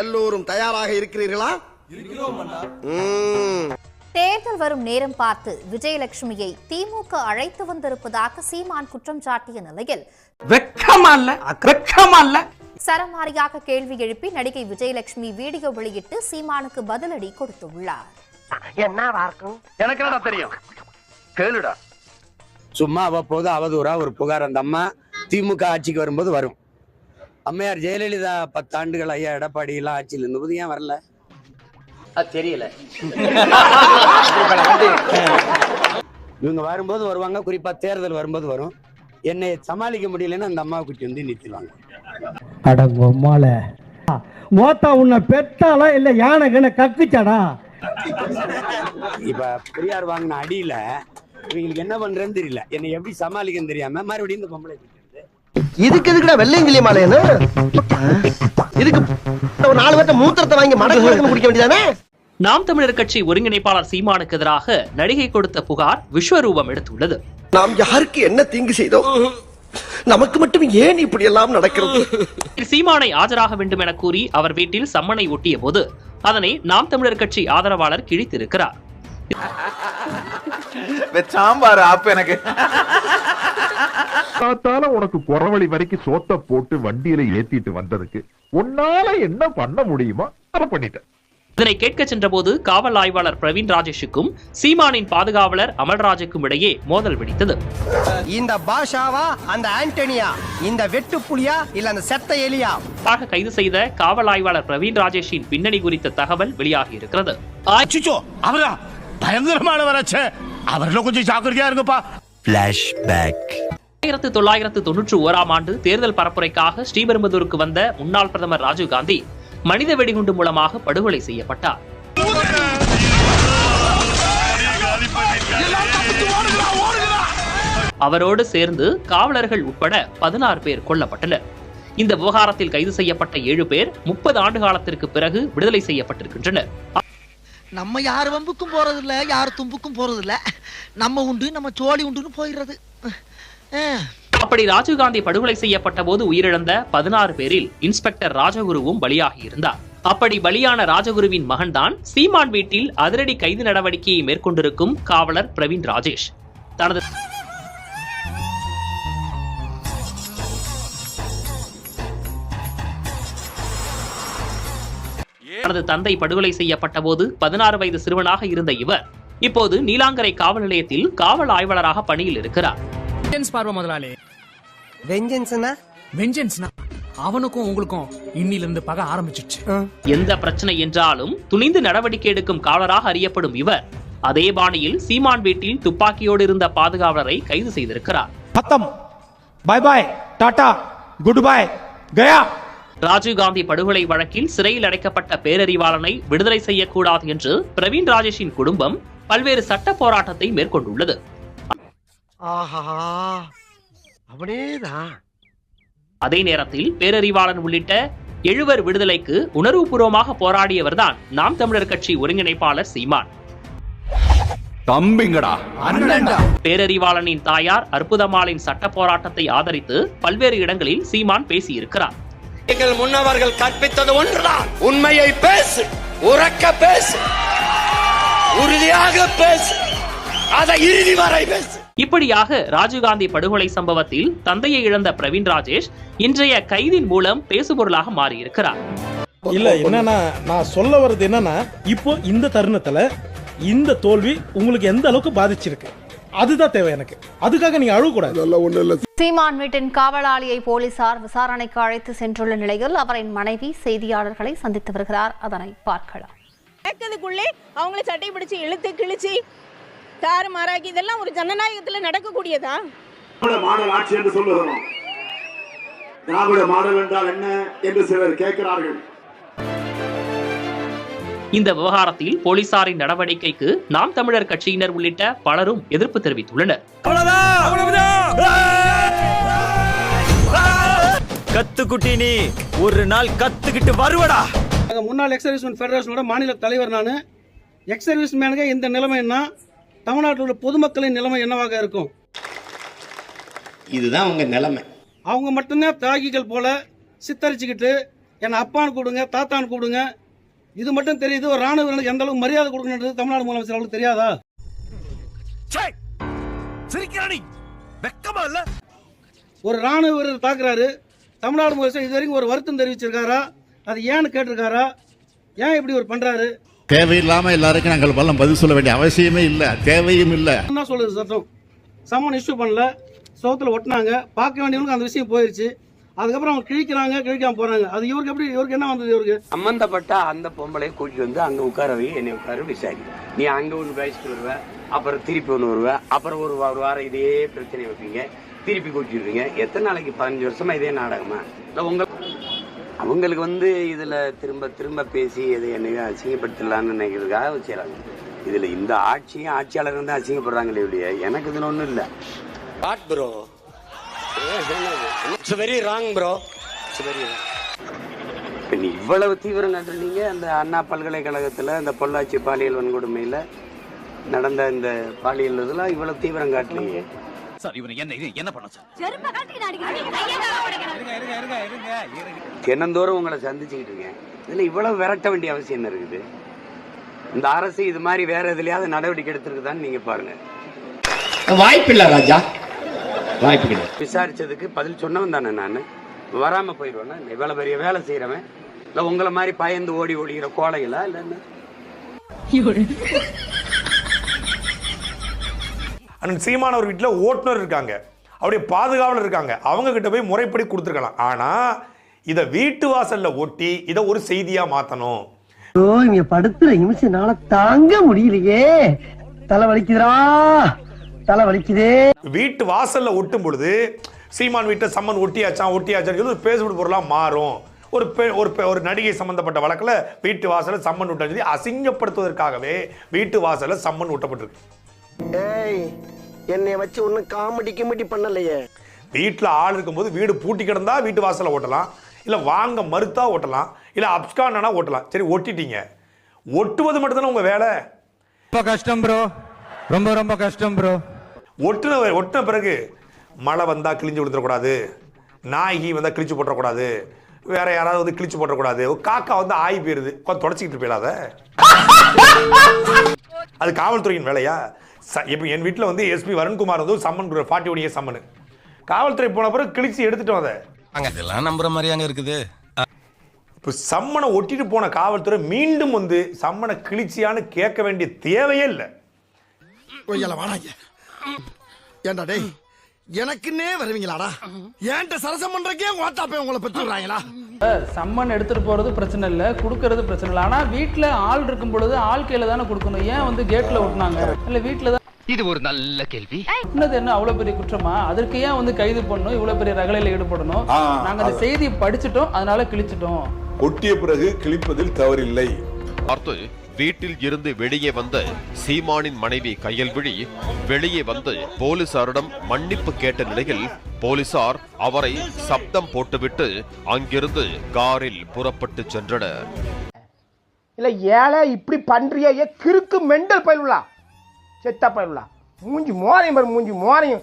எல்லோரும் தயாராக இருக்கிறீர்களா? ம். தேர்தல் வரும் நேரம் பார்த்து விஜயலட்சுமியை திமுக அழைத்து வந்திருப்பதாக சீமான் குற்றம் சாட்டிய நிலையில் சரமாரியாக கேள்வி எழுப்பி நடிகை விஜயலட்சுமி வீடியோ வெளியிட்டு சீமானுக்கு பதிலடி கொடுத்துள்ளார். எனக்கு என்னடா தெரியும்? கேளுடா. சும்மா அவ்வப்போது அவதூறா ஒரு புகார் அந்த அம்மா திமுக ஆட்சிக்கு வரும்போது வரும். அம்மையார் ஜெயலலிதா பத்தாண்டுகள் ஐயா எடப்பாடி எல்லாம் ஆட்சியில் இருந்தபோது ஏன் வரல? தெரியல. இவங்க வரும்போது வருவாங்க குறிப்பா தேர்தல் வரும்போது வரும். என்னை சமாளிக்க முடியலன்னு அந்த அம்மா குட்டி வந்து நிறுத்திடுவாங்க. அடங்கொம்மால மோத்தா உன்னை பெத்தாளா இல்ல யானை கண்ண கக்குச்சாடா? இப்ப பெரியார் வாங்கின அடியில இவங்களுக்கு என்ன பண்றேன்னு தெரியல. என்னை எப்படி சமாளிக்கன்னு தெரியாம மறுபடியும் இந்த பொம்பளை இதுக்கு எதுக்குடா வெள்ளையங்கிலி மாலையன்னு இதுக்கு ஒரு நாலு பேர்த்த மூத்திரத்தை வாங்கி மடக்கு மடக்குன்னு குடிக்க வேண்டியதானே? நாம் தமிழர் கட்சி ஒருங்கிணைப்பாளர் சீமானுக்கு எதிராக நடிகை கொடுத்த புகார் விஸ்வரூபம் எடுத்துள்ளது. நாம் யாருக்கு என்ன தீங்கு செய்தோம் நமக்கு மட்டும் ஏன் இப்படி எல்லாம் நடக்கிறது சீமானை ஆஜராக வேண்டும் என கூறி அவர் வீட்டில் சம்மனை ஒட்டிய போது அதனை நாம் தமிழர் கட்சி ஆதரவாளர் கிழித்திருக்கிறார். சாம்பார் ஆப் எனக்கு. காத்தால உனக்கு குறவழி வரைக்கும் சோத்த போட்டு வண்டியில ஏத்திட்டு வந்ததுக்கு உன்னால என்ன பண்ண முடியுமோ அதை பண்ணிட்டேன். இதனை கேட்க சென்றபோது காவல் ஆய்வாளர் பிரவீன் ராஜேஷுக்கும் சீமானின் பாதுகாவலர் அமல்ராஜுக்கும் இடையே மோதல் வெடித்தது. இந்த பாஷாவா அந்த ஆண்டனியா இந்த வெட்டு புலியா இல்ல அந்த செத்த எலியா? ஆக கைது செய்த காவல் ஆய்வாளர் பிரவீன் ராஜேஷின் பின்னணி குறித்த தகவல் வெளியாகி இருக்கிறது. அவரா? பயங்கரமானவராச்சே அவர்ல கொஞ்சம் ஜாக்கிரதையா இருங்கப்பா. ஆயிரத்து தொள்ளாயிரத்து தொன்னூற்று ஓராம் ஆண்டு தேர்தல் பரப்புரைக்காக ஸ்ரீபெரும்புதூருக்கு வந்த முன்னாள் பிரதமர் ராஜீவ்காந்தி மனித வெடிகுண்டு மூலமாக படுகொலை செய்யப்பட்டார். அவரோடு சேர்ந்து காவலர்கள் உட்பட பதினாறு பேர் கொல்லப்பட்டனர். இந்த விவகாரத்தில் கைது செய்யப்பட்ட ஏழு பேர் முப்பது ஆண்டு காலத்திற்கு பிறகு விடுதலை செய்யப்பட்டிருக்கின்றனர். நம்ம யார் வம்புக்கும் போறது யார் தும்புக்கும் போறதில்ல. நம்ம உண்டு நம்ம சோழி உண்டுன்னு போயிடுறது. அப்படி ராஜீவ்காந்தி படுகொலை செய்யப்பட்ட போது உயிரிழந்த பதினாறு பேரில் இன்ஸ்பெக்டர் ராஜகுருவும் பலியாகி இருந்தார். அப்படி பலியான ராஜகுருவின் மகன்தான் சீமான் வீட்டில் அதிரடி கைது நடவடிக்கையை மேற்கொண்டிருக்கும் காவலர் பிரவீன் ராஜேஷ். தனது தனது தந்தை படுகொலை செய்யப்பட்ட போது பதினாறு வயது சிறுவனாக இருந்த இவர் இப்போது நீலாங்கரை காவல் நிலையத்தில் காவல் ஆய்வாளராக பணியில் இருக்கிறார். வெஞ்சன்ஸ் பார்வை முதலாளி. வெஞ்சன்ஸ்னா வெஞ்சன்ஸ்னா அவனுக்கும் உங்களுக்கும் இன்னிலிருந்து பக ஆரம்பிச்சிச்சு எந்த பிரச்சனை என்றாலும் துணிந்து நடவடிக்கை எடுக்கும் காவலராக அறியப்படும் இவர். அதே பாணியில் சீமான் வீட்டில் துப்பாக்கியோடு இருந்த பாதுகாவலரை கைது செய்திருக்கிறார். பத்தம். Bye bye tata good bye கயா ராஜீவ்காந்தி படுகொலை வழக்கில் சிறையில் அடைக்கப்பட்ட பேரறிவாளனை விடுதலை செய்யக்கூடாது என்று பிரவீன் ராஜேஷின் குடும்பம் பல்வேறு சட்ட போராட்டத்தை மேற்கொண்டுள்ளது. ஆஹா அவனேதான். அதே நேரத்தில் பேரறிவாளன் உள்ளிட்ட எழுவர் விடுதலைக்கு உணர்வுபூர்வமாக போராடியவர்தான் நாம் தமிழர் கட்சி ஒருங்கிணைப்பாளர் சீமான். தம்பிங்கடா. பேரறிவாளனின் தாயார் அற்புதமாளின் சட்ட போராட்டத்தை ஆதரித்து பல்வேறு இடங்களில் சீமான் பேசியிருக்கிறார். எங்கள் முன்னவர்கள் கற்பித்தது ஒன்றுதான். உண்மையை பேசு உறக்க பேசு உறுதியாக பேசு அதை இறுதி வரை பேசு. இப்படியாக ராஜீவ்காந்தி படுகொலை சம்பவத்தில் தந்தையை இழந்த பிரவீன் ராஜேஷ் இன்றைய கைதின் மூலம் பேசுபொருளாக மாறியிருக்கிறார். இல்ல என்னன்னா நான் சொல்ல வர்றது என்னன்னா இப்போ இந்த தருணத்துல இந்த தோல்வி உங்களுக்கு எந்த அளவுக்கு பாதிச்சிருக்கு? அதுதான் தேவை எனக்கு. அதுக்காக நீங்க அழுவ கூடாது சீமான் வீட்டின் காவலாளியை போலீசார் விசாரணைக்கு அழைத்து சென்றுள்ள நிலையில் அவரின் மனைவி செய்தியாளர்களை சந்தித்து வருகிறார். அதனை பார்க்கலாம். நடக்கிறதுக்குள்ளே அவங்கள சட்டை பிடிச்சு இழுத்து கிழிச்சு தாறு மாறாக்கி இதெல்லாம் ஒரு ஜனநாயகத்தில் நடக்கக்கூடியதா? மாடல் ஆட்சி என்று சொல்லுகிறோம் திராவிட மாடல் என்றால் என்ன என்று சிலர் கேட்கிறார்கள். இந்த விவகாரத்தில் போலீசாரின் நடவடிக்கைக்கு நாம் தமிழர் கட்சியினர் உள்ளிட்ட பலரும் எதிர்ப்பு தெரிவித்துள்ளனர். கத்துக்குட்டி நீ ஒரு நாள் கத்துக்கிட்டு வருவடா. முன்னாள் எக்ஸ் சர்வீஸ்மேன் ஃபெடரேஷனோட மாநில தலைவர் நான். எக்ஸ் சர்வீஸ் மேனுக்கு இந்த நிலைமைன்னா தமிழ்நாட்டில் உள்ள பொதுமக்களின் நிலைமை என்னவாக இருக்கும்? இதுதான் உங்க நிலைமை. அவங்க மட்டும்தான் தியாகிகள் போல சித்தரிச்சுக்கிட்டு என்னை அப்பான்னு கூப்பிடுங்க தாத்தான்னு கூப்பிடுங்க. இது மட்டும் தெரியுது ஒரு ராணுவ வீரனுக்கு எந்த அளவுக்கு மரியாதை கொடுக்கணுன்றது தமிழ்நாடு முதலமைச்சர் அவங்களுக்கு தெரியாதா? சிரிக்கிறானி வெக்கமா இல்ல? ஒரு ராணுவ வீரர் தாக்குறாரு. தமிழ்நாடு முதலமைச்சர் இது வரைக்கும் ஒரு வருத்தம் தெரிவிச்சிருக்காரா? அது ஏன்னு கேட்டிருக்காரா? ஏன் இப்படி ஒரு பண்றாரு? தேவையில்லாம எல்லாருக்கும் நாங்கள் பலம் பதில் சொல்ல வேண்டிய அவசியமே இல்ல தேவையும் இல்ல. என்ன சொல்லுது சட்டம் சம்மன் இஷ்யூ பண்ணல சோத்துல ஒட்டினாங்க பார்க்க வேண்டியவங்களுக்கு அந்த விஷயம் போயிருச்சு. அதுக்கப்புறம் அவங்க கிழிக்கிறாங்க கிழிக்காம போறாங்க. அது இவருக்கு எப்படி இவருக்கு என்ன வந்தது இவருக்கு? சம்பந்தப்பட்ட அந்த பொம்பளையை கூட்டிட்டு வந்து அங்க உட்கார வை என்னை உட்கார விசாரி நீ அங்க ஒன்று பேசிட்டு வருவ அப்புறம் திருப்பி ஒன்று வருவ அப்புறம் ஒரு ஒரு வாரம் இதே பிரச்சனை வைப்பீங்க. திருப்பி கூட்டிடுவீங்க எத்தனை நாளைக்கு பதினஞ்சு வருஷமா இதே நாடகமா? இல்ல உங்க அவங்களுக்கு வந்து இதுல திரும்ப திரும்ப பேசி எது என்னையும் அசிங்கப்படுத்தலாம்னு நினைக்கிறதுக்காக வச்சுறாங்க இதுல இந்த ஆட்சியும் ஆட்சியாளர் வந்து அசிங்கப்படுறாங்களே இல்லையா எனக்கு இதுல ஒண்ணும் இல்ல. What bro it's very wrong bro it's very இப்ப நீ இவ்வளவு தீவிரம் காட்டுறீங்க அந்த அண்ணா பல்கலைக்கழகத்துல இந்த பொள்ளாச்சி பாலியல் வன்கொடுமையில நடந்த இந்த பாலியல் இதெல்லாம் இவ்வளவு தீவிரம் காட்டுறீங்க சார் இவனை என்ன இது என்ன பண்ண சார்? தினந்தோறும் உங்களை சந்திச்சுக்கிட்டு இருக்கேன். இதுல இவ்வளவு விரட்ட வேண்டிய அவசியம் என்ன இருக்குது? இந்த அரசு இது மாதிரி வேற எதுலயாவது நடவடிக்கை எடுத்திருக்குதான்னு நீங்க பாருங்க. வாய்ப்பில்லை ராஜா. வாய்ப்பு கிடையாது. விசாரிச்சதுக்கு பதில் சொன்னவன் தானே நான். வராம போயிடுவேன்னா இவ்வளவு பெரிய வேலை செய்யறவன் இல்ல உங்களை மாதிரி பயந்து ஓடி ஓடிக்கிற கோழைகளா இல்ல என்ன? அண்ணன் சீமானவர் வீட்டில் ஓட்டுநர் இருக்காங்க. அவருடைய பாதுகாவலர் இருக்காங்க. அவங்க கிட்ட போய் முறைப்படி கொடுத்துருக்கலாம். ஆனா இதை வீட்டு வாசல்ல ஒட்டி இதை ஒரு செய்தியா மாத்தணும். ஓ இங்க படுத்துற நிமிஷம்னால தாங்க முடியலையே. தலை வலிக்குதுடா. தலை வலிக்குதே. வீட்டு வாசல்ல ஒட்டும் பொழுது சீமான் வீட்டை சம்மன் ஒட்டியாச்சான் ஒட்டியாச்சான் சொல்லி ஒரு பேசுபடு பொருளா மாறும். ஒரு பெ- ஒரு பெ- ஒரு நடிகை சம்பந்தப்பட்ட வழக்குல வீட்டு வாசல்ல சம்மன் விட்டான்னு சொல்லி அசிங்கப்படுத்துவதற்காகவே வீட்டு வாசல்ல சம்மன் ஒட்டப்பட்டிருக்கு ஏய் என்னைய வச்சு ஒன்னும் காமெடி கிமெடி பண்ணலையே. வீட்டில் ஆள் இருக்கும்போது வீடு பூட்டி கிடந்தா வீட்டு வாசல்ல ஓட்டலாம். இல்லை வாங்க மறுத்தா ஓட்டலாம். இல்லை அப்ஸ்கானா ஓட்டலாம். சரி ஒட்டிட்டீங்க ஒட்டுவது மட்டும்தானே உங்க வேலை? ரொம்ப கஷ்டம் ப்ரோ ரொம்ப ரொம்ப கஷ்டம் ப்ரோ ஒட்டுன ஒட்டின பிறகு மழை வந்தா கிழிஞ்சு விழுந்துடக்கூடாது. நாய்கி வந்தா கிழிச்சு போட்டுறக்கூடாது. வேற யாராவது வந்து கிழிச்சு போட்டுறக்கூடாது. ஒரு காக்கா வந்து ஆய் போயிருது. உட்காந்து தொடச்சிக்கிட்டு போயிடாத அது? காவல்துறையின் வேலையா? இப்போ என் வீட்டில் வந்து எஸ்பி வருண்குமார் வந்து summon forty one year summon. காவல்துறை போன பிறகு கிழிச்சு எடுத்துட்டு வந்த இதெல்லாம் நம்புற மாதிரி அங்க இருக்குது இப்போ சம்மனை ஒட்டிட்டு போன காவல்துறை மீண்டும் வந்து சம்மனை கிழிச்சியான்னு கேட்க வேண்டிய தேவையே இல்லை. கொய்யால வாடாங்க ஏண்டா டேய் எனக்குன்னே வருவீங்களாடா? ஏன்ட்ட சரசம் பண்றக்கே ஓட்டாப்பே உங்களை பெற்று விடுறாங்களா? சம்மன் எடுத்துட்டு போறது பிரச்சனை இல்ல குடுக்கறது பிரச்சனை இல்ல. ஆனா வீட்ல ஆள் இருக்கும் பொழுது ஆள் கையில தானே கொடுக்கணும். ஏன் வந்து கேட்ல ஒட்டினாங்க? இல்ல வீட்ல தான் இது ஒரு நல்ல கேள்வி. இன்னது என்ன அவ்வளவு பெரிய குற்றமா? அதற்கு ஏன் வந்து கைது பண்ணணும்? இவ்வளவு பெரிய ரகலையில ஈடுபடணும்? நாங்க அந்த செய்தியை படிச்சிட்டோம் அதனால கிழிச்சிட்டோம். ஒட்டிய பிறகு கிழிப்பதில் தவறில்லை. பார்த்து வீட்டில் இருந்து வெளியே வந்த சீமானின் மனைவி கையல்விழி வெளியே வந்து போலீசாரிடம் மன்னிப்பு கேட்ட நிலையில் போலீசார் அவரை சப்தம் போட்டுவிட்டு அங்கிருந்து காரில் புறப்பட்டு சென்றனர். இல்ல ஏழை இப்படி பண்றியே கிறுக்கு மெண்டல் பயிலுலா செத்த பயிலுலா மூஞ்சி மோரையும் பாரு மூஞ்சி மோரையும்.